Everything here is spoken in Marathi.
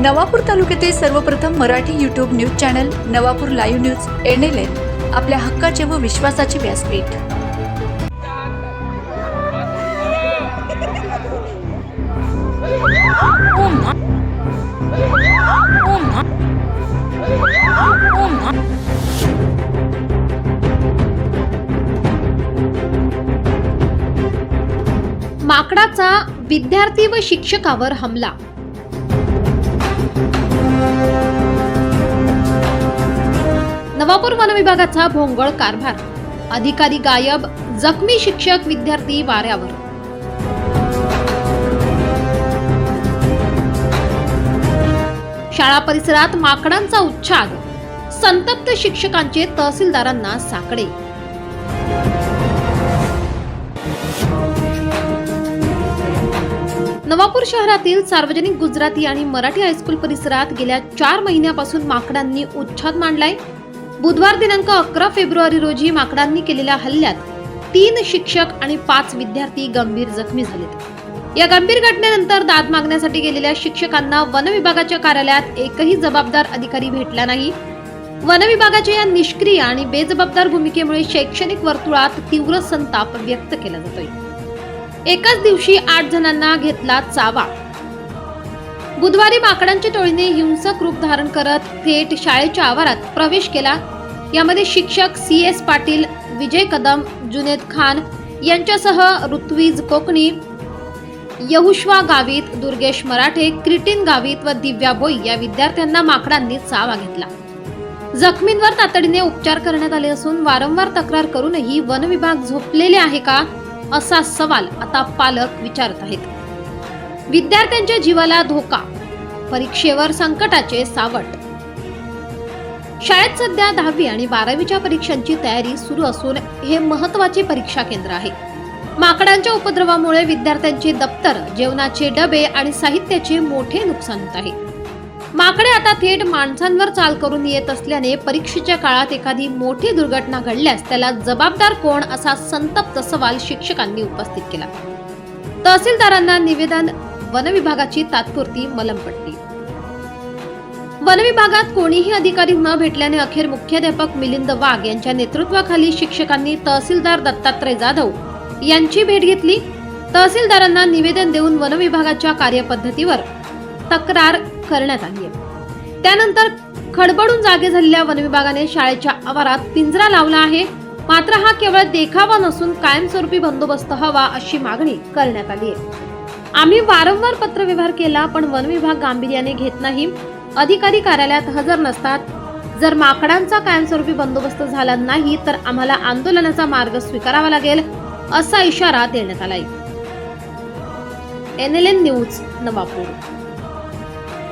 नवापूर तालुक्यातील सर्वप्रथम Marathi YouTube news channel Navapur live news N L N आपल्या हक्काचे व विश्वासाचे व्यासपीठ. माकडाचा विद्यार्थी व शिक्षकावर हमला नवापूर वन विभागाचा भोंगळ कारभार. अधिकारी गायब जखमी शिक्षक विद्यार्थी वाऱ्यावर. शाळा परिसरात माकडांचा उच्छाद. संतप्त शिक्षकांचे तहसीलदारांना साकडे. नवापूर शहरातील सार्वजनिक गुजराती आणि मराठी हायस्कूल परिसरात गेल्या चार महिन्यापासून माकडांनी उच्छाद मांडलाय. बुधवार दिनांक अकरा फेब्रुवारी रोजी माकडांनी केलेल्या हल्ल्यात तीन शिक्षक आणि पाच विद्यार्थी गंभीर जखमी झालेत. या गंभीर घटनेनंतर दाद मागण्यासाठी गेलेल्या शिक्षकांना वन विभागाच्या कार्यालयात एकही जबाबदार अधिकारी भेटला नाही. वन विभागाच्या या निष्क्रिय आणि बेजबाबदार भूमिकेमुळे शैक्षणिक वर्तुळात तीव्र संताप व्यक्त केला जातोय. एकाच दिवशी आठ जणांना घेतला चावा. बुधवारी माकडांची टोळीने हिंसक रूप धारण करत थेट शाळेच्या आवारात प्रवेश केला. यामध्ये शिक्षक सी एस पाटील विजय कदम जुनेद खान यांच्यासह ऋत्विज कोकणी यहुश्वा गावित दुर्गेश मराठे क्रिटिन गावित व दिव्या बोई या विद्यार्थ्यांना माकडांनी चावा घेतला. जखमींवर तातडीने उपचार करण्यात आले असून वारंवार तक्रार करूनही वन विभाग झोपलेले आहे का असा सवाल आता पालक विचारत आहेत. विद्यार्थ्यांच्या जीवाला धोका परीक्षेवर संकटाचे सावट. शाळेत सध्या दहावी आणि बारावीच्या परीक्षांची तयारी सुरू असून हे महत्त्वाचे परीक्षा केंद्र आहे. माकडांच्या उपद्रवामुळे विद्यार्थ्यांचे दप्तर जेवणाचे डबे आणि साहित्याचे मोठे नुकसान होत आहे. माकडे आता थेट माणसांवर चाल करून येत असल्याने परीक्षेच्या काळात एखादी मोठी दुर्घटना घडल्यास त्याला जबाबदार कोण असा संतप्त सवाल शिक्षकांनी उपस्थित केला. तहसीलदारांना निवेदन वनविभागाची तात्पुरती मलमपट्टी. वन विभागात कोणीही अधिकारी न भेटल्याने अखेर मुख्याध्यापक मिलिंद वाघ यांच्या नेतृत्वाखाली शिक्षकांनी तहसीलदार दत्तात्रय जाधव यांची भेट घेतली. तहसीलदारांना निवेदन देऊन वनविभागाच्या कार्यपद्धतीवर तक्रार करण्यात आली आहे. त्यानंतर खडबडून जागे झालेल्या वनविभागाने शाळेच्या आवारात पिंजरा लावला आहे. मात्र हा केवळ देखावा नसून कायमस्वरूपी बंदोबस्त हवा अशी मागणी करण्यात आली आहे. आम्ही वारंवार पत्रव्यवहार केला पण वन विभाग गांभीर्याने घेत नाही. अधिकारी कार्यालयात हजर नसतात. जर माकडांचा कायमस्वरूपी बंदोबस्त झाला नाही तर आम्हाला आंदोलनाचा मार्ग स्वीकारावा लागेल असा इशारा देण्यात आलाय. N L N news Navapur.